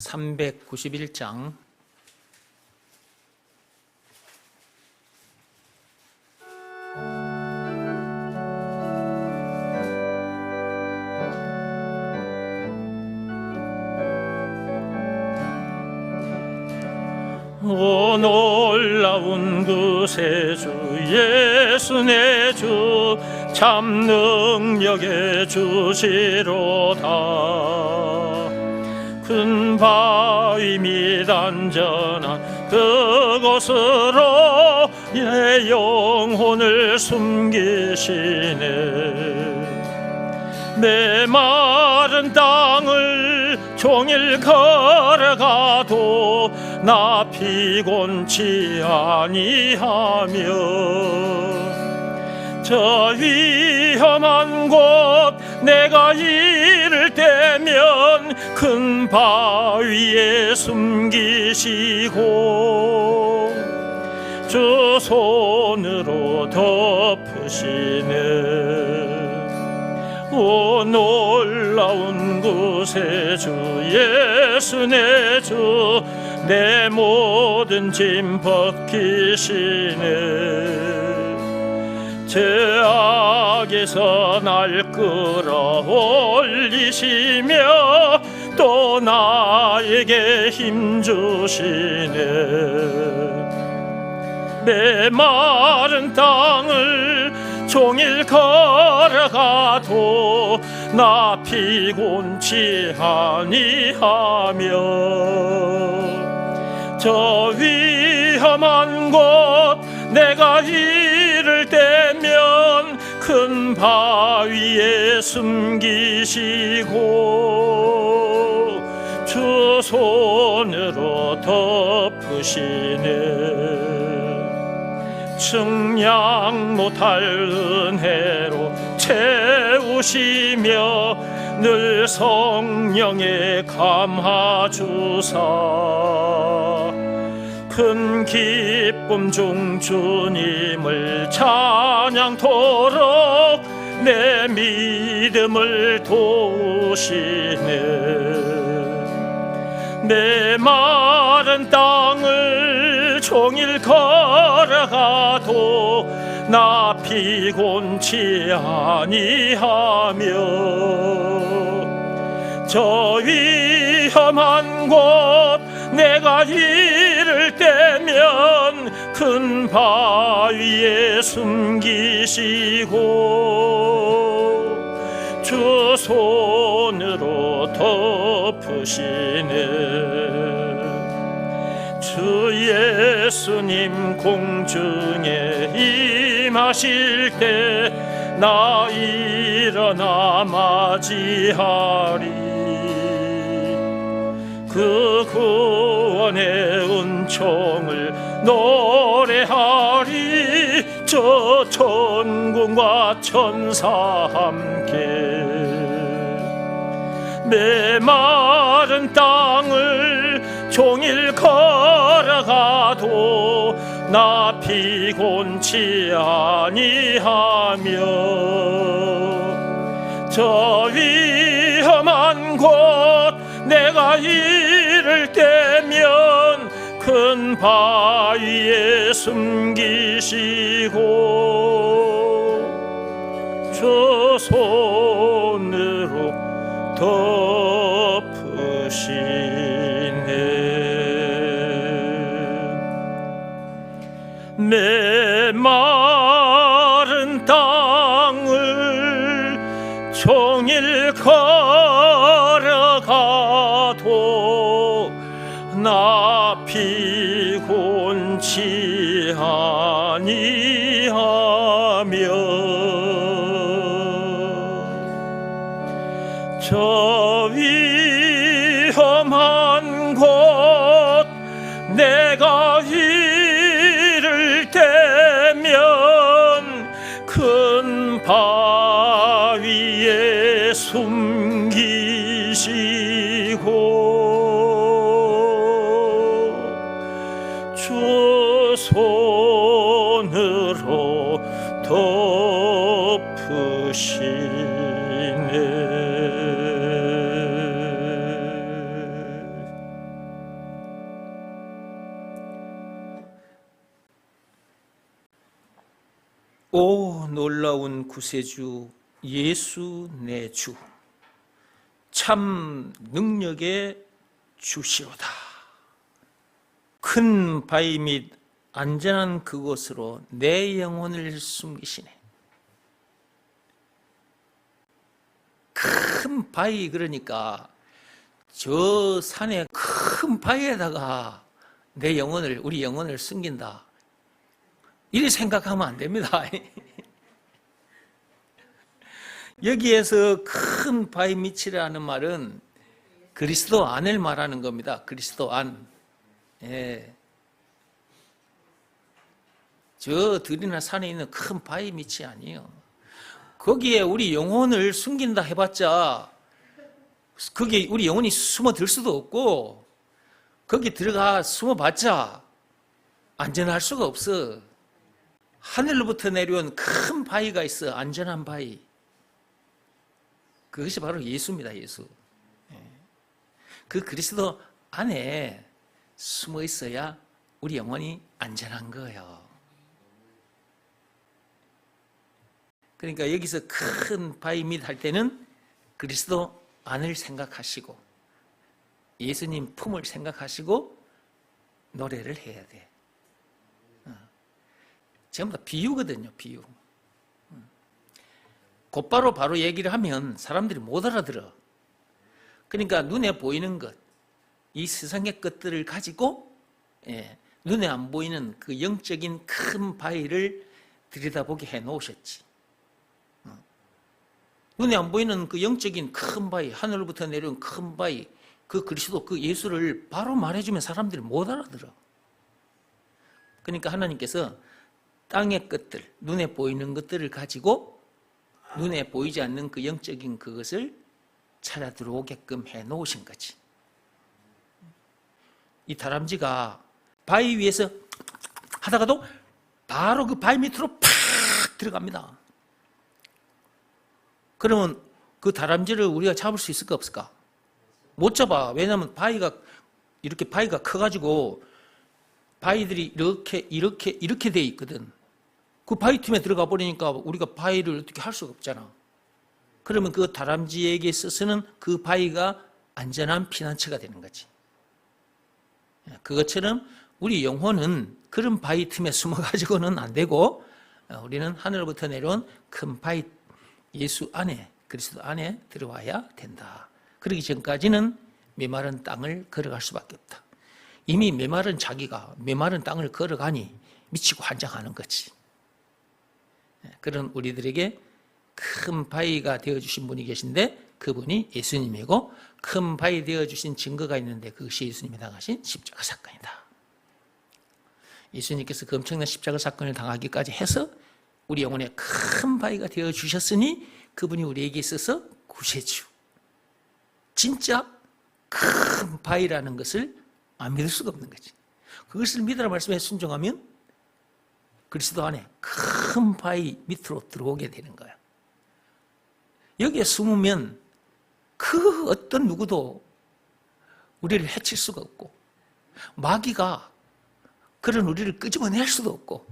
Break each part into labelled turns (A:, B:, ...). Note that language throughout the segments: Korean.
A: 391장. 오 놀라운 그세주 예수 내 주 참 능력의 주시로다 큰 바위 및 안전한 그곳으로 내 영혼을 숨기시네. 내 마른 땅을 종일 걸어가도 나 피곤치 아니하며 저 위험한 곳 내가 이를 때면 큰 바위에 숨기시고 주 손으로 덮으시네. 오 놀라운 구세주 예수 내주 내 모든 짐 벗기시네 죄악에서 날 끌어올리시며 또 나에게 힘 주시네. 내 마른 땅을 종일 걸어가도 나 피곤치 아니하며 저 위험한 곳 내가 큰 바위에 숨기시고 주 손으로 덮으시네. 측량 못할 은혜로 채우시며 늘 성령에 감화주사. 큰 기쁨 중 주님을 찬양토록 내 믿음을 도우시네 내 마른 땅을 종일 걸어가도 나 피곤치 아니하며 저 위험한 곳 내가 이를 때면 큰 바위에 숨기시고 주 손으로 덮으시네 주 예수님 공중에 임하실 때 나 일어나 맞이하리. 그 구원의 은총을 노래하리. 저 천군과 천사 함께 내 마른 땅을 종일 걸어가도 나 피곤치 아니하며 저 위험한 곳 내가 이를 때면 큰 바위에 숨기시고 저 손으로 덮으시네. 내 마른 땅을 종일 걸어가도 나 피곤치 아니하며 저 위험한 곳 내가 이를 때면 큰 바위에 숨 오 놀라운 구세주 예수 내 주 참 능력의 주시로다. 큰 바위 및 안전한 그곳으로 내 영혼을 숨기시네. 큰 바위 그러니까 저 산에 큰 바위에다가 내 영혼을 우리 영혼을 숨긴다. 이리 생각하면 안 됩니다. 여기에서 큰 바위 밑이라는 말은 그리스도 안을 말하는 겁니다. 그리스도 안. 예. 저 들이나 산에 있는 큰 바위 밑이 아니에요. 거기에 우리 영혼을 숨긴다 해봤자 거기 우리 영혼이 숨어 들 수도 없고 거기 들어가 숨어봤자 안전할 수가 없어. 하늘로부터 내려온 큰 바위가 있어. 안전한 바위. 그것이 바로 예수입니다. 예수. 예. 그 그리스도 안에 숨어 있어야 우리 영혼이 안전한 거예요. 그러니까 여기서 큰 바위 밑 할 때는 그리스도 안을 생각하시고 예수님 품을 생각하시고 노래를 해야 돼. 어. 전부 다 비유거든요, 비유. 음. 곧바로 바로 얘기를 하면 사람들이 못 알아들어. 그러니까 눈에 보이는 것, 이 세상의 것들을 가지고 예, 눈에 안 보이는 그 영적인 큰 바위를 들여다보게 해 놓으셨지. 어. 눈에 안 보이는 그 영적인 큰 바위, 하늘로부터 내려온 큰 바위, 그 그리스도, 그 예수를 바로 말해주면 사람들이 못 알아들어. 그러니까 하나님께서 땅의 것들, 눈에 보이는 것들을 가지고 눈에 보이지 않는 그 영적인 그것을 찾아 들어오게끔 해 놓으신 거지. 이 다람쥐가 바위 위에서 하다가도 바로 그 바위 밑으로 팍 들어갑니다. 그러면 그 다람쥐를 우리가 잡을 수 있을까 없을까? 못 잡아. 왜냐하면 바위가 이렇게 바위가 커가지고 바위들이 이렇게 이렇게 이렇게 돼 있거든. 그 바위 틈에 들어가 버리니까 우리가 바위를 어떻게 할 수가 없잖아. 그러면 그 다람쥐에게 있어서는 그 바위가 안전한 피난처가 되는 거지. 그것처럼 우리 영혼은 그런 바위 틈에 숨어가지고는 안 되고 우리는 하늘로부터 내려온 큰 바위 예수 안에 그리스도 안에 들어와야 된다. 그러기 전까지는 메마른 땅을 걸어갈 수밖에 없다. 이미 메마른 자기가 메마른 땅을 걸어가니 미치고 환장하는 거지. 그런 우리들에게 큰 바위가 되어주신 분이 계신데 그분이 예수님이고 큰 바위 되어주신 증거가 있는데 그것이 예수님이 당하신 십자가 사건이다. 예수님께서 그 엄청난 십자가 사건을 당하기까지 해서 우리 영혼에 큰 바위가 되어주셨으니 그분이 우리에게 있어서 구세주. 진짜 큰 바위라는 것을 안 믿을 수가 없는 거지. 그것을 믿으라 말씀에 순종하면 그리스도 안에 큰 바위 밑으로 들어오게 되는 거야. 여기에 숨으면 그 어떤 누구도 우리를 해칠 수가 없고 마귀가 그런 우리를 끄집어낼 수도 없고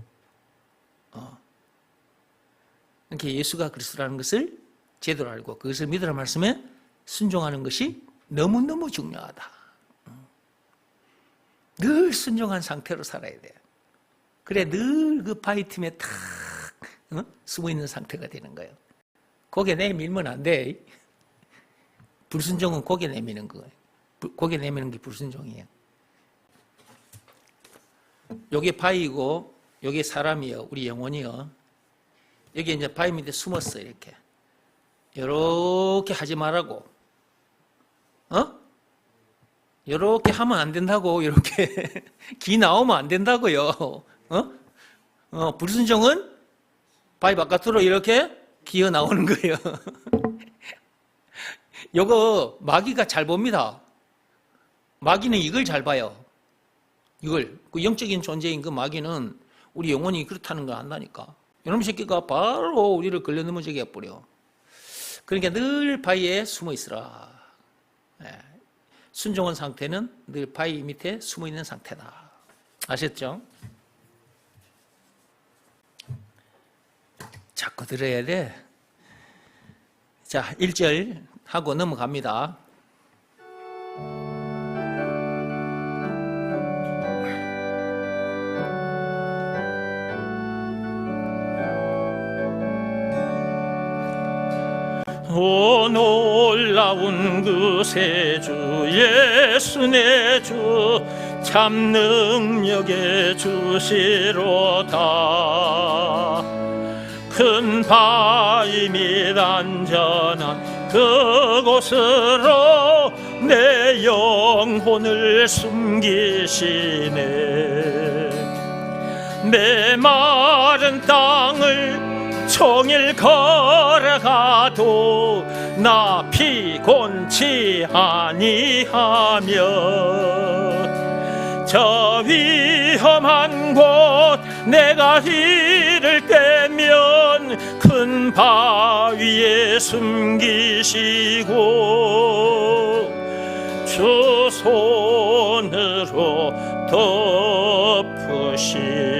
A: 어. 이렇게 예수가 그리스도라는 것을 제대로 알고 그것을 믿으라 말씀에 순종하는 것이 너무너무 중요하다. 어. 늘 순종한 상태로 살아야 돼. 그래 늘그 틈에 탁 어? 숨어 있는 상태가 되는 거예요. 고개 내밀면 안 돼. 불순종은 고개 내미는 거예요. 고개 내미는 게 불순종이에요. 요게 바위고 요게 사람이요. 우리 영혼이요. 여기 이제 바위 밑에 숨었어 이렇게. 요렇게 하지 말라고. 어? 요렇게 하면 안 된다고. 요렇게 기 나오면 안 된다고요. 어? 어, 불순종은 바위 바깥으로 이렇게 기어 나오는 거예요. 요거 마귀가 잘 봅니다. 마귀는 이걸 잘 봐요. 이걸 그 영적인 존재인 그 마귀는 우리 영혼이 그렇다는 걸 안다니까. 이놈 새끼가 바로 우리를 걸려 넘어지게 해버려. 그러니까 늘 바위에 숨어 있으라. 예. 순종한 상태는 늘 바위 밑에 숨어 있는 상태다. 아셨죠? 자꾸 들어야 돼. 자, 1절 하고 넘어갑니다. 오 놀라운 그 세주 예수 내 주 참 능력의 주시로다 큰 바위 및 안전한 그곳으로 내 영혼을 숨기시네. 내 마른 땅을 종일 걸어가도 나 피곤치 아니하며 저 위험한 곳 내가 큰 바위에 숨기시고 주 손으로 덮으시고